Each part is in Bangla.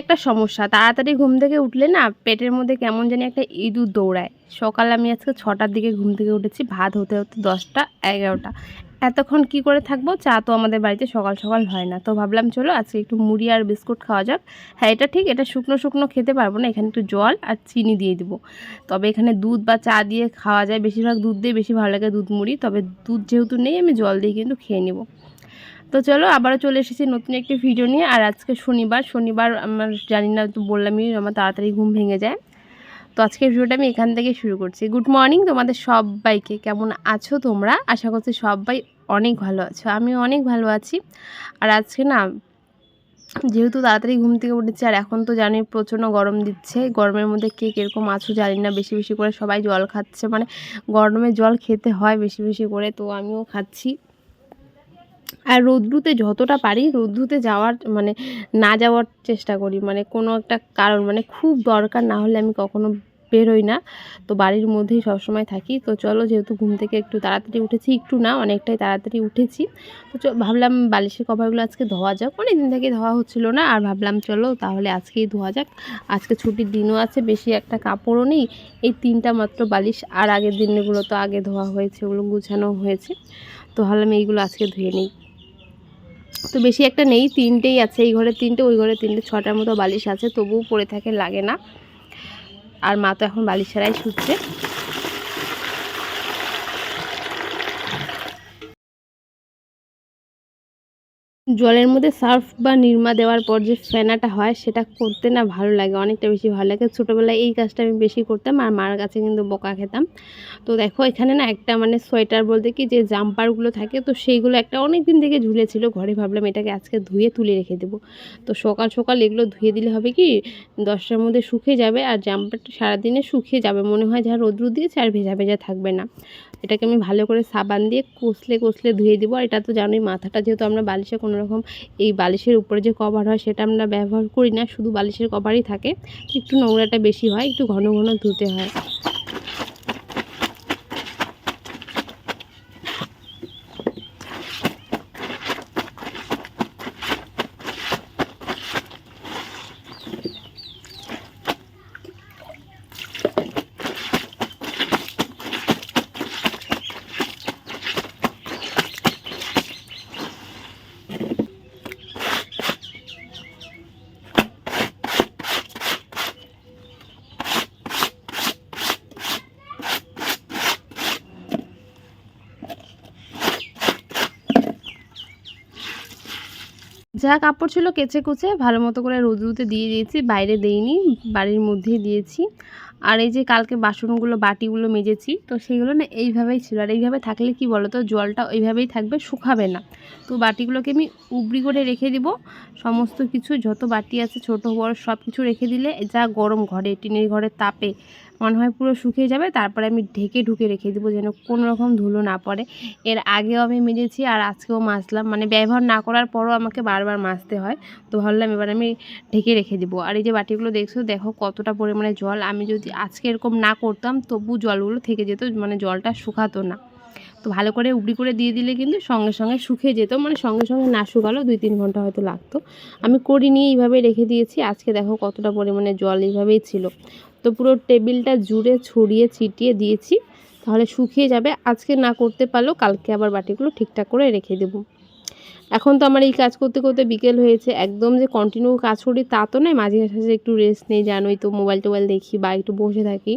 একটা সমস্যা। তাড়াতাড়ি ঘুম থেকে উঠলে না পেটের মধ্যে কেমন জানি একটা ইঁদুর দৌড়ায়। সকালে আমি আজকে ছটার দিকে ঘুম থেকে উঠেছি, ভাত হতে হতে দশটা, এগারোটা। এতক্ষণ কি করে থাকব? চা তো আমাদের বাড়িতে সকাল সকাল হয় না। তো ভাবলাম চলো আজকে একটু মুড়ি আর বিস্কুট খাওয়া যাক। হ্যাঁ এটা ঠিক, এটা শুকনো শুকনো খেতে পারব না, এখানে একটু জল আর চিনি দিয়ে দিব। তবে এখানে দুধ বা চা দিয়ে খাওয়া যায়, বেশিরভাগ দুধ দিয়ে বেশি ভালো লাগে দুধ মুড়ি। তবে দুধ যেহেতু নেই, আমি জল দিয়ে কিন্তু খেয়ে নেব। তো চলো আবারও চলে এসেছি নতুন একটি ভিডিও নিয়ে। আর আজকে শনিবার শনিবার আমার জানি না, তো বললামই আমার তাড়াতাড়ি ঘুম ভেঙে যায়। তো আজকের ভিডিওটা আমি এখান থেকে শুরু করছি। গুড মর্নিং তোমাদের সবাইকে। কেমন আছো তোমরা? আশা করছি সবাই অনেক ভালো আছো। আমিও অনেক ভালো আছি। আর আজকে না, যেহেতু তাড়াতাড়ি ঘুম থেকে উঠেছি, আর এখন তো জানি প্রচণ্ড গরম দিচ্ছে। গরমের মধ্যে কে কীরকম আছো জানি না, বেশি বেশি করে সবাই জল খাচ্ছে। মানে গরমে জল খেতে হয় বেশি বেশি করে, তো আমিও খাচ্ছি। আর রৌদ্রুতে যতটা পারি রৌদ্রুতে যাওয়ার মানে না যাওয়ার চেষ্টা করি। মানে কোনো একটা কারণ মানে খুব দরকার না হলে আমি কখনো বেরোই না। তো বাড়ির মধ্যেই সবসময় থাকি। তো চলো যেহেতু ঘুম থেকে একটু তাড়াতাড়ি উঠেছি, একটু না, অনেকটাই তাড়াতাড়ি উঠেছি। তো ভাবলাম বালিশের কভারগুলো আজকে ধোয়া যাক। অনেক দিন থেকে ধোয়া হচ্ছিল না, আর ভাবলাম চলো তাহলে আজকেই ধোয়া যাক। আজকে ছুটির দিনও আছে, বেশি একটা কাপড়ও নেই। এই তিনটা মাত্র বালিশ, আর আগের দিনগুলো তো আগে ধোয়া হয়েছে, ওগুলো গুছানো হয়েছে। তো ভাবলাম এইগুলো আজকে ধুয়ে নিই। তো বেশি একটা নেই, তিনটেই আছে এই ঘরে তিনটে, ওই ঘরে তিনটে, ছটার মতো বালিশ আছে, তবুও পড়ে থাকে, লাগে না। আর মা তো এখন বালিশ ছাড়াই শুচ্ছে। জলের মধ্যে সার্ফ বা নির্মা দেওয়ার পর যে ফেনাটা হয়, সেটা করতে না ভালো লাগে, অনেকটা বেশি ভালো লাগে। ছোটোবেলায় এই কাজটা আমি বেশি করতাম আর মার কাছে কিন্তু বোকা খেতাম। তো দেখো, এখানে না একটা মানে সোয়েটার বলতে কি, যে জাম্পারগুলো থাকে, তো সেইগুলো একটা অনেক দিন থেকে ঝুলেছিল। ঘরে ভাবলাম এটাকে আজকে ধুয়ে তুলে রেখে দেবো। তো সকাল সকাল এগুলো ধুয়ে দিলে হবে কি, দশটার মধ্যে শুকিয়ে যাবে আর জাম্পারটা সারাদিনে শুকিয়ে যাবে। মনে হয় যা রোদ্রু দিয়েছে আর ভেজা ভেজা থাকবে না। এটাকে আমি ভালো করে সাবান দিয়ে কষলে কষলে ধুয়ে দিব। আর এটা তো জানোই, মাথাটা যেহেতু আমরা বালিশে কোনো রকম এই বালিশের উপরে যে কভার হয় সেটা আমরা ব্যবহার করি না, শুধু বালিশের কভারই থাকে। একটু নোংরাটা বেশি হয়, একটু ঘন ঘন ধুতে হয়। যা কাপড় ছিল কেচে কুচে ভালো মতো করে রোদ্রুতে দিয়ে দিয়েছি, বাইরে দেইনি, বাড়ির মধ্যেই দিয়েছি। আর এই যে কালকে বাসনগুলো, বাটিগুলো মেজেছি, তো সেইগুলো না এইভাবেই ছিল। আর এইভাবে থাকলে কি বলো তো জলটা ওইভাবেই থাকবে, শুকাবে না। তো বাটিগুলোকে আমি উবড়ি করে রেখে দিব। সমস্ত কিছু, যত বাটি আছে, ছোট, বড় সব কিছু রেখে দিলে যা গরম ঘরে, টিনের ঘরের তাপে মনে হয় পুরো শুকিয়ে যাবে, তারপরে আমি ঢেকে ঢুকে রেখে দেবো যেন কোনো রকম ধুলো না পড়ে। এর আগেও আমি মেজেছি আর আজকেও মাজলাম। মানে ব্যবহার না করার পরও আমাকে বারবার মাজতে হয়। তো ভাবলাম এবার আমি ঢেকে রেখে দেবো। আর এই যে বাটিগুলো দেখছ, দেখো কতটা পরিমাণে জল। আমি যদি আজকে এরকম না করতাম, তবু জলগুলো থেকে যেত মানে জলটা শুকাতো না। তো ভালো করে উবড়ি করে দিয়ে দিলে কিন্তু সঙ্গে সঙ্গে শুকিয়ে যেত। মানে সঙ্গে সঙ্গে না শুকালো, দুই তিন ঘণ্টা হয়তো লাগতো। আমি করিনি এইভাবে রেখে দিয়েছি। আজকে দেখো কতটা পরিমাণে জল এইভাবেই ছিল। তো পুরো টেবিলটা জুড়ে ছড়িয়ে ছিটিয়ে দিয়েছি। তাহলে শুকিয়ে যাবে। আজকে না করতে পারলেও কালকে আবার বাটিগুলো ঠিকঠাক করে রেখে দেবো। এখন তো আমার এই কাজ করতে করতে বিকেল হয়েছে। একদম যে কন্টিনিউ কাজ করি তা তো নয়। মাঝে মাঝে একটু রেস্ট নেই, জানোই তো মোবাইল টোবাইল দেখি বা একটু বসে থাকি।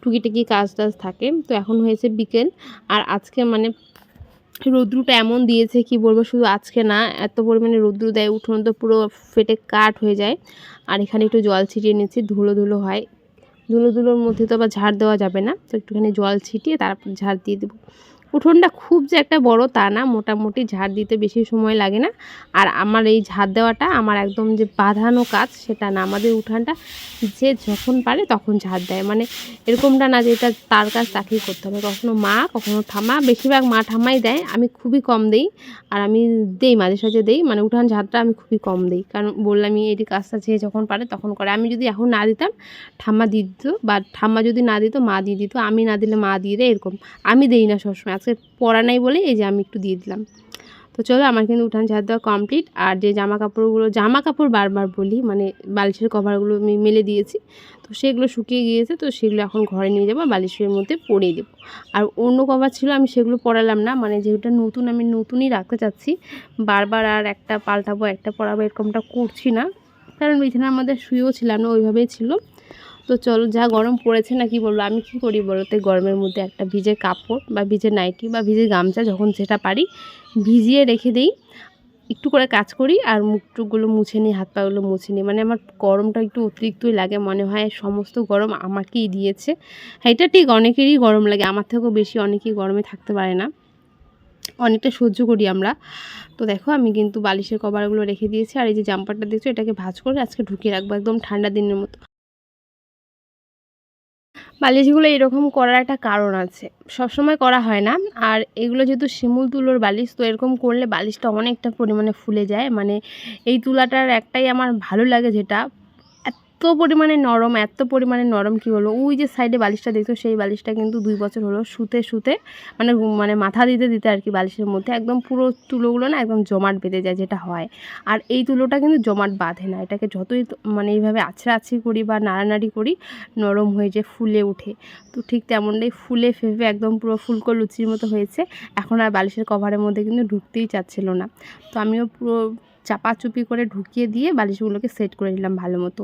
টুকিটাকি কাজ টাজ থাকে। তো এখন হয়েছে বিকেল। আর আজকে মানে রৌদ্রুটা এমন দিয়েছে, কি বলব, শুধু আজকে না, এত পরিমাণে রৌদ্রু দেয়, উঠোন তো পুরো ফেটে কাঠ হয়ে যায়। আর এখানে একটু জল ছিটিয়ে নিচ্ছি, ধুলো ধুলো হয়। ধুলো ধুলোর মধ্যে তো আবার ঝাড় দেওয়া যাবে না। তো একটুখানি জল ছিটিয়ে তারপর ঝাড় দিয়ে দেবো। উঠোনটা খুব যে একটা বড় তা না, মোটামুটি ঝাড় দিতে বেশি সময় লাগে না। আর আমার এই ঝাড় দেওয়াটা আমার একদম যে বাঁধানো কাজ, সেটা না। আমাদের উঠানটা যে যখন পারে তখন ঝাড় দেয়। মানে এরকমটা না যে এটা তার কাজ তাকেই করতে হবে। কখনো মা, কখনো ঠামা বেশিরভাগ মা ঠামাই দেয়। আমি খুবই কম দেই আর আমি দেই, মাঝে সাঝে দেই। মানে উঠান ঝাড়টা আমি খুবই কম দিই। কারণ বললাম এটি কাজটা যে যখন পারে তখন করে। আমি যদি এখন না দিতাম, ঠাম্মা দিত। বা ঠাম্মা যদি না দিত, মা দিয়ে দিত। আমি না দিলে মা দিয়ে দেয় এরকম। আমি দেই না সবসময়। আজকে পড়া নাই বলে এই যে আমি একটু দিয়ে দিলাম। তো চলো আমার কিন্তু উঠান ঝাড় দেওয়া কমপ্লিট আর যে জামা কাপড়গুলো, জামা কাপড় বারবার বলি মানে বালিশের কভারগুলো আমি মেলে দিয়েছি। তো সেগুলো শুকিয়ে গিয়েছে, তো সেগুলো এখন ঘরে নিয়ে যাব, বালিশের মধ্যে পরিয়ে দেবো। আর অন্য কভার ছিল, আমি সেগুলো পরালাম না মানে যেটা নতুন, আমি নতুনই রাখতে চাচ্ছি, বারবার আর একটা পাল্টাবো, একটা পরাবো, এরকমটা করছি না। কারণ বিছানার মধ্যে শুয়েও ছিলাম না, ওইভাবেই ছিল। তো চলো, যা গরম পড়েছে না কি বলব? আমি কি করি বলো তো? গরমের মধ্যে একটা ভিজে কাপড় বা ভিজে নাইটি বা ভিজে গামছা যখন যেটা পারি, ভিজিয়ে রেখে দিই। একটু করে কাজ করি আর মুখ টুকগুলো মুছে নিই, হাত পাগুলো মুছে নিই। মানে আমার গরমটা একটু অতিরিক্তই লাগে মনে হয়। সমস্ত গরম আমাকেই দিয়েছে। এটা ঠিক অনেকেরই গরম লাগে, আমার থেকেও বেশি অনেকেই গরমে থাকতে পারে না। অনেকটা সহ্য করি আমরা। তো দেখো, আমি কিন্তু বালিশের কভারগুলো রেখে দিয়েছি। আর এই যে জাম্পারটা দেখছ, এটাকে ভাজ করে আজকে ঢুকিয়ে রাখব একদম ঠান্ডা দিনের মতো। বালিশগুলো এরকম করার একটা কারণ আছে। সবসময় করা হয় না। আর এগুলো যেহেতু শিমুল তুলোর বালিশ, তো এরকম করলে বালিশটা অনেকটা পরিমাণে ফুলে যায়। মানে এই তুলাটার একটাই আমার ভালো লাগে যেটা। এত পরিমাণে নরম, এত পরিমাণে নরম কি হলো ওই যে সাইডে বালিশটা দেখছ, সেই বালিশটা কিন্তু দুই বছর হলো শুতে শুতে মানে মানে মাথা দিতে দিতে আর কি বালিশের মধ্যে একদম পুরো তুলোগুলো না একদম জমাট বেঁধে যায় যেটা হয়। আর এই তুলোটা কিন্তু জমাট বাঁধে না, এটাকে যতই মানে এইভাবে আছড়া করি বা নাড়ানাড়ি করি, নরম হয়ে যে ফুলে ওঠে। তো ঠিক তেমনটাই ফুলে ফেপে একদম পুরো ফুলকো লুচির মতো হয়েছে। এখন আর বালিশের কভারের মধ্যে কিন্তু ঢুকতেই চাচ্ছিল না। তো আমিও পুরো চাপাচুপি করে ঢুকিয়ে দিয়ে বালিশগুলোকে সেট করে নিলাম ভালো মতো।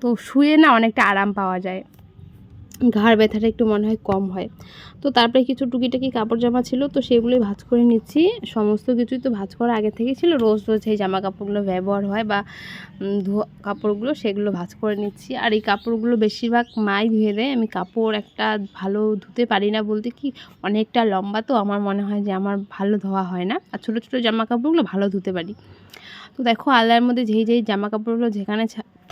তো শুয়ে না অনেকটা আরাম পাওয়া যায়। ঘাড় ব্যথাটা একটু মনে হয় কম হয়। তো তারপরে কিছু টুকিটাকি কাপড় জামা ছিল, তো সেগুলোই ভাজ করে নিচ্ছি। সমস্ত কিছুই তো ভাজ করা আগে থেকেই ছিল। রোজ রোজ এই জামা কাপড়গুলো ব্যবহার হয় বা ধোয়া কাপড়গুলো সেগুলো ভাজ করে নিচ্ছি। আর এই কাপড়গুলো বেশিরভাগ মাই ধুয়ে দেয়। আমি কাপড় একটা ভালো ধুতে পারি না বলতে কি, অনেকটা লম্বা তো আমার মনে হয় যে আমার ভালো ধোয়া হয় না। আর ছোটো ছোটো জামা কাপড়গুলো ভালো ধুতে পারি। তো দেখো আলার মধ্যে যেই যেই জামা কাপড়গুলো যেখানে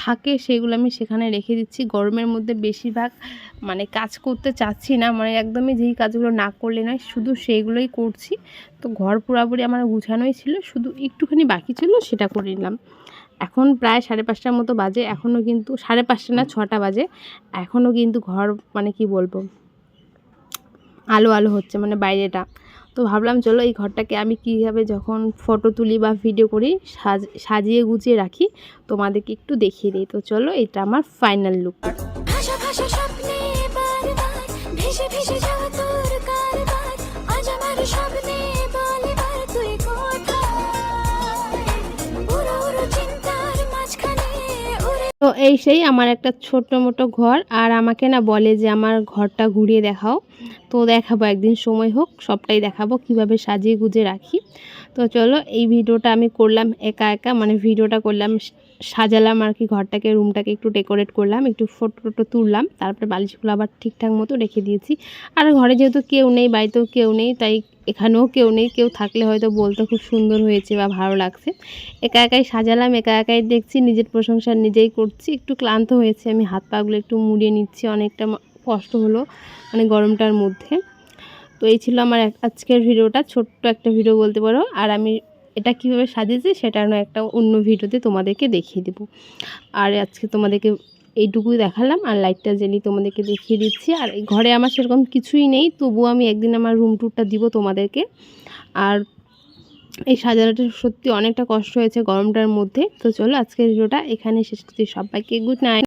থাকে সেগুলো আমি সেখানে রেখে দিচ্ছি। গরমের মধ্যে বেশিরভাগ মানে কাজ করতে চাচ্ছি না মানে একদমই যেই কাজগুলো না করলে নয়, শুধু সেইগুলোই করছি। তো ঘর পুরাপুরি আমার গুছানোই ছিল, শুধু একটুখানি বাকি ছিল সেটা করে নিলাম। এখন প্রায় সাড়ে পাঁচটার মতো বাজে, এখনও কিন্তু সাড়ে পাঁচটা না ছটা বাজে, এখনও কিন্তু ঘর মানে কি বলব, আলো আলো হচ্ছে মানে বাইরেটা। তো ভাবলাম চলো এই ঘরটাকে আমি কীভাবে যখন ফটো তুলি বা ভিডিও করি সাজ সাজিয়ে গুছিয়ে রাখি তোমাদেরকে একটু দেখিয়ে দিই। তো চলো এটা আমার ফাইনাল লুক তো এই সেই আমার একটা ছোট্ট মোটো ঘর আর আমাকে না বলে যে আমার ঘরটা ঘুরিয়ে দেখাও। তো দেখাবো, একদিন সময় হোক, সবটাই দেখাবো, কীভাবে সাজিয়ে গুজে রাখি। তো চলো, এই ভিডিওটা আমি করলাম একা একা মানে ভিডিওটা করলাম সাজালাম আর কি ঘরটাকে, রুমটাকে একটু ডেকোরেট করলাম, একটু ফটো টটো তুললাম, তারপরে বালিশগুলো আবার ঠিকঠাক মতো রেখে দিয়েছি। আর ঘরে যেহেতু কেউ নেই, বাড়িতেও কেউ নেই, তাই এখানেও কেউ নেই, কেউ থাকলে হয়তো বলতে খুব সুন্দর হয়েছে বা ভালো লাগছে। একা একাই সাজালাম, একা একাই দেখছি, নিজের প্রশংসা নিজেই করছি, একটু ক্লান্ত হয়েছে, আমি হাত পাগুলো একটু মুড়িয়ে নিচ্ছি, অনেকটা কষ্ট হলো মানে গরমটার মধ্যে। তো এই ছিল আমার আজকের ভিডিওটা। ছোট্ট একটা ভিডিও বলতে পারো। আর আমি এটা কীভাবে সাজিয়েছি সেটা একটা অন্য ভিডিওতে তোমাদেরকে দেখিয়ে দেবো। আর আজকে তোমাদেরকে এইটুকুই দেখালাম। আর লাইটটা জ্বেলিয়ে তোমাদেরকে দেখিয়ে দিচ্ছি। আর ঘরে আমার সেরকম কিছুই নেই। তবুও আমি একদিন আমার রুম ট্যুরটা দিব তোমাদেরকে। আর এই সাজানোটা সত্যি অনেকটা কষ্ট হয়েছে গরমটার মধ্যে। তো চলো আজকের ভিডিওটা এখানে শেষ করছি। সবাইকে গুড নাইট